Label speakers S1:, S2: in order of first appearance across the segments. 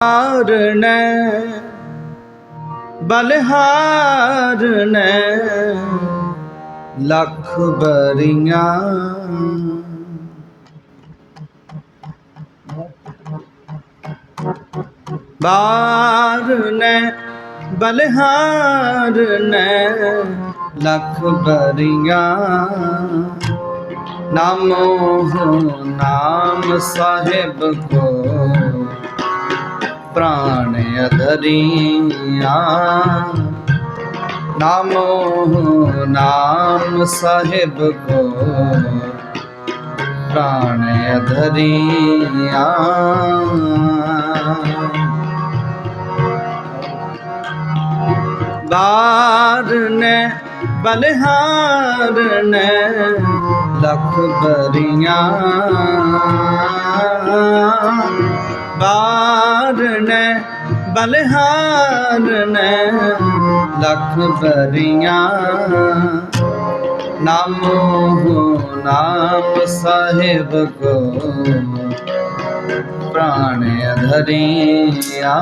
S1: ਹਾਰਨੈ ਬਲਿਹਾਰਨੈ ਲੱਖ ਬਰੀਆਂ। ਬਾਰਨੈ ਬਲਿਹਾਰਨੈ ਲੱਖ ਬਰੀਆਂ। ਨਾਮੋ ਨਾਮ ਸਾਹਿਬ ਕੋ ਪ੍ਰਾਣ ਅਧਰੀਆ ਨਾਮੋ ਨਾਮ ਸਾਹਿਬ ਕੋ ਪ੍ਰਾਣ ਬਾਰ ਨੇ ਬਾਰਨੇ ਬਲਿਹਾਰਨੇ ਲਖ ਬਰੀਆਂ। ਬਾਰਨੇ ਬਲਿਹਾਰਨੇ ਲਖ ਬਰੀਆਂ। ਨਾਮੋ ਨਾਮ ਸਾਹਿਬ ਕੋ ਪ੍ਰਾਣ ਅਧਰੀਆ।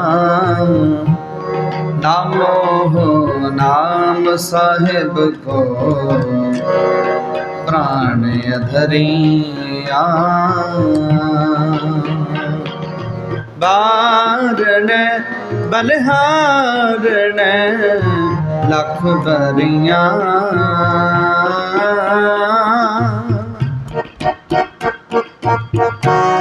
S1: ਨਾਮੋ ਨਾਮ ਸਾਹਿਬ ਕੋ ਪ੍ਰਾਣ ਅਧਰੀਆ। ਬਾਰਣ ਬਲਿਹਾਰਣ ਲਖ ਬਰੀਆਂ ਕਰਨ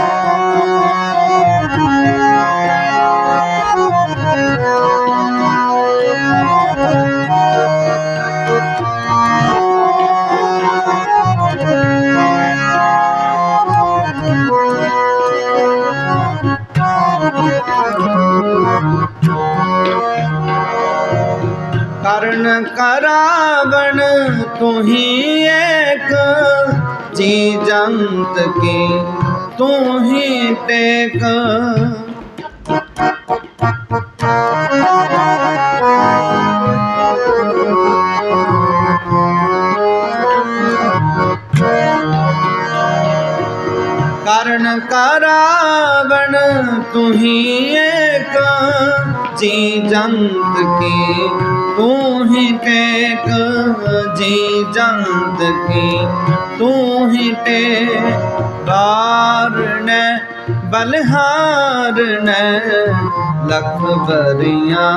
S1: ਕਰਾਵਣ ਤੁਹੀ ਏਕ ਜੀ ਜੰਤ ਕੀ ਤੁਹੀ ਟੇਕ ਕਰਨ ਕਰਾਵਣ ਹੀ ਏਕ ਜੀ ਜੰਤ ਕੀ ਤੂੰ ਹੀ ਟੇਕ ਜੀ ਜੰਤ ਕੀ, ਤੂੰ ਹੀ ਟੇ ਬਾਰਣ ਬਲਿਹਾਰਣ ਲਖ ਬਰੀਆਂ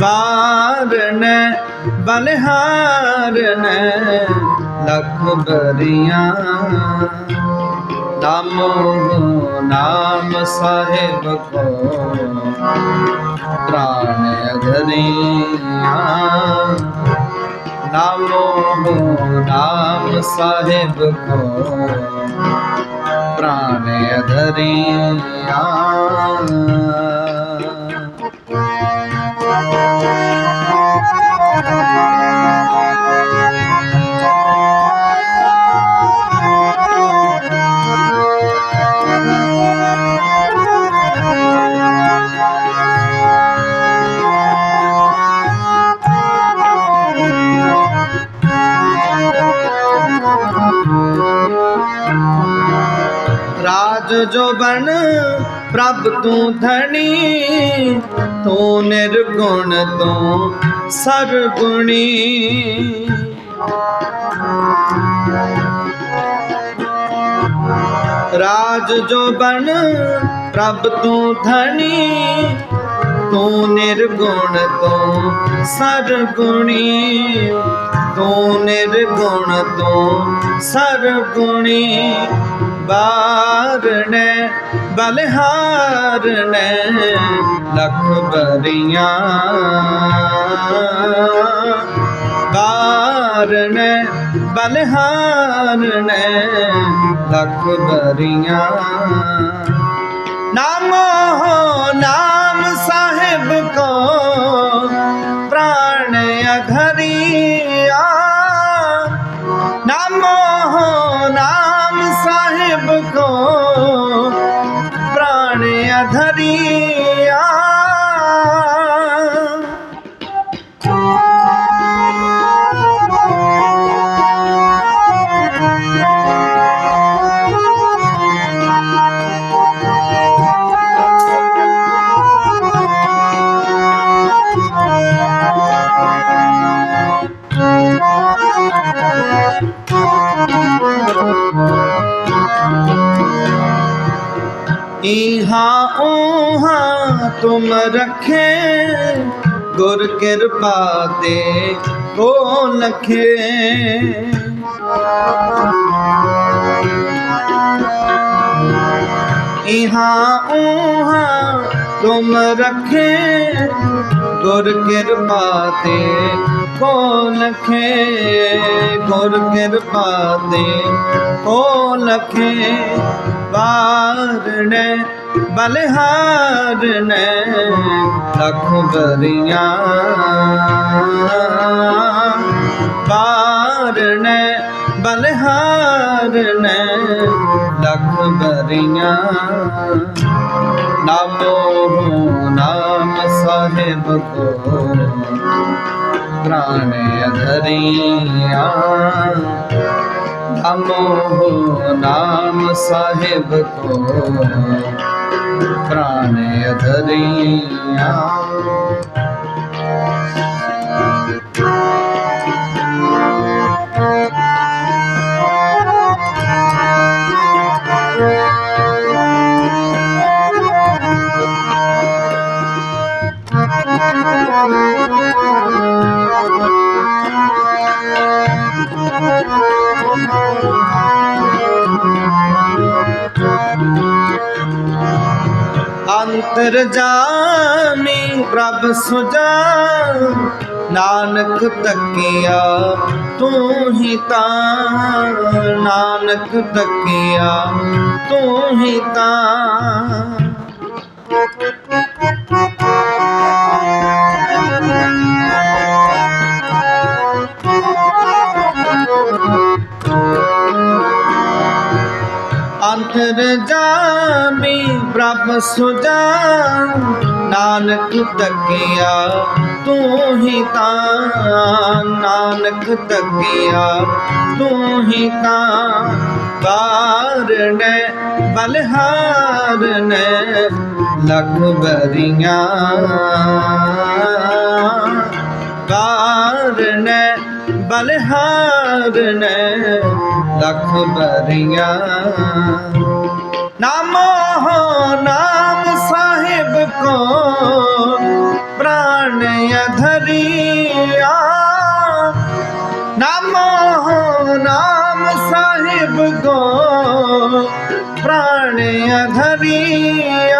S1: ਬਾਰਣ ਬਲਿਹਾਰਣ ਲਖ ਬਰੀਆਂ ਨਾਮੋ ਨਾਮ ਸਾਹਿਬ ਕੋ ਪ੍ਰਾਣ ਅਧਰੀਆ ਨਾਮੋ ਨਾਮ ਸਾਹਿਬ ਕੋ ਪ੍ਰਾਣ ਅਧਰੀਆ ਰਾਜ ਜੋ ਬਨ ਪ੍ਰਭ ਤੂੰ ਧਣੀ। ਤੂੰ ਨਿਰਗੁਣ ਤੂੰ ਸਰਗੁਣੀ। ਰਾਜ ਜੋ ਬਨ ਪ੍ਰਭ ਤੂੰ ਧਣੀ। ਤੂੰ ਨਿਰਗੁਣ ਤੂੰ ਸਰਗੁਣੀ। ਤੂੰ ਨਿਰਗੁਣ ਤੂੰ ਸਰਗੁਣੀ। ਬਾਰਣੇ ਬਲਿਹਾਰਣੇ ਲਖ ਬਰੀਆਂ ਬਾਰਣੇ ਬਲਿਹਾਰਣੇ ਲਖ ਬਰੀਆਂ ਨਾਮੋ ਨਾਮ ਪ੍ਰਾਣ ਇਹਾ ਉਹਾ ਤੁਮ ਰਖੇ ਗੁਰ ਕਿਰਪਾ ਤੇ ਕੋ ਲਖੇ ਇਹਾ ਉਹਾ ਤੁਮ ਰਖੇ, ਗੁਰ ਕਿਰਪਾ ਤੇ ਕੋ ਲਖੇ ਗੁਰ ਕਿਰਪਾ ਤੇ ਕੋ ਲਖੇ ਵਾਰਣੇ ਬਲਿਹਾਰਣੇ ਲਖ ਬਰੀਆਂ ਵਾਰਣੇ ਬਲਿਹਾਰਣੇ ਲਖ ਬਰੀਆਂ ਨਾਮੋ ਨਾਮ ਸਾਹਿਬ ਕੋ ਪ੍ਰਾਣ ਅਧਰੀਆਂ। ਨਮੋ ਨਾਮ ਸਾਹਿਬ ਕੋ ਪ੍ਰਾਣ ਅਧਰੀਆਂ। ਅੰਤਰ ਜਾਮੀ ਪ੍ਰਭ ਸੁਜਾ ਨਾਨਕ ਤੱਕਿਆ ਤੂੰ ਹੀ ਤਾਂ ਨਾਨਕ ਤੱਕਿਆ ਤੂੰ ਹੀ ਤਾਂ। ਅੰਤਰ ਜਾਮੀ ਪ੍ਰਭ ਸੁਜਾ ਨਾਨਕ ਤੱਕਿਆ ਤੂੰ ਹੀ ਤਾਂ ਨਾਨਕ ਤੱਕਿਆ ਤੂੰ ਹੀ ਤਾਂ ਵਾਰਣੇ ਬਲਿਹਾਰਣੇ ਲਖ ਬਰੀਆਂ ਵਾਰਣੇ ਬਲਿਹਾਰਣੇ ਲਖ ਬਰੀਆਂ ਨਾਮੋ ਨਾਮ ਸਾਹਿਬ ਕੋ ਪ੍ਰਾਣ ਅਧਰੀਆ। ਨਾਮੋ ਨਾਮ ਸਾਹਿਬ ਕੋ ਪ੍ਰਾਣ ਅਧਰੀਆ।